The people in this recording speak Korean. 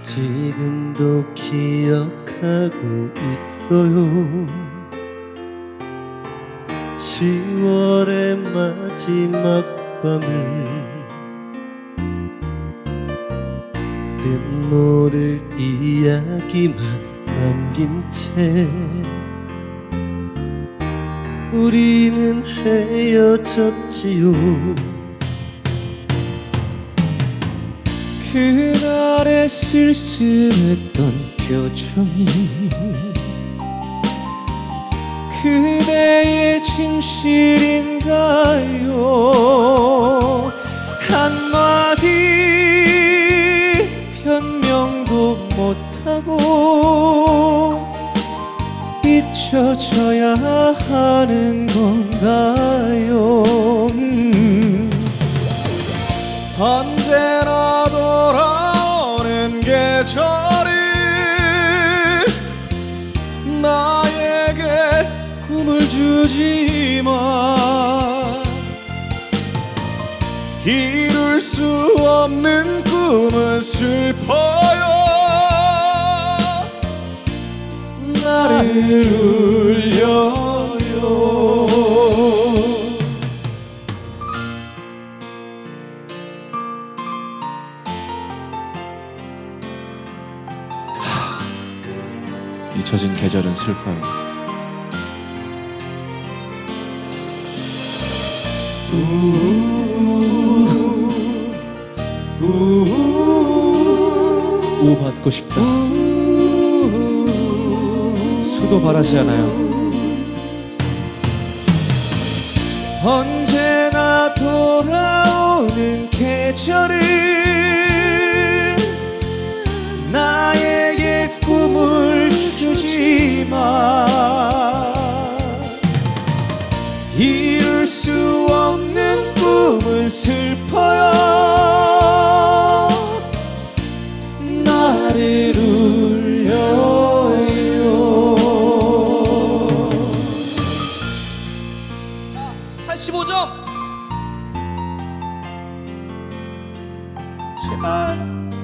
지금도 기억하고 있어요. 10월의 마지막 밤을 뜻모를 이야기만 남긴 채 우리는 헤어졌지요. 그날의 쓸쓸했던 표정이 그대의 진실인가요 못하고 잊혀져야 하는 건가요 음. 언제나 돌아오는 계절이 나에게 꿈을 주지만 이룰 수 없는 꿈은 슬퍼 잊혀진 계절은 슬퍼요. 우 받고 싶다 아무도 바라지 않아요. 언제나 돌아오는 계절은 나에게 꿈을 주지만 이룰 수 없는 꿈은 슬퍼요 나를 15점. 제발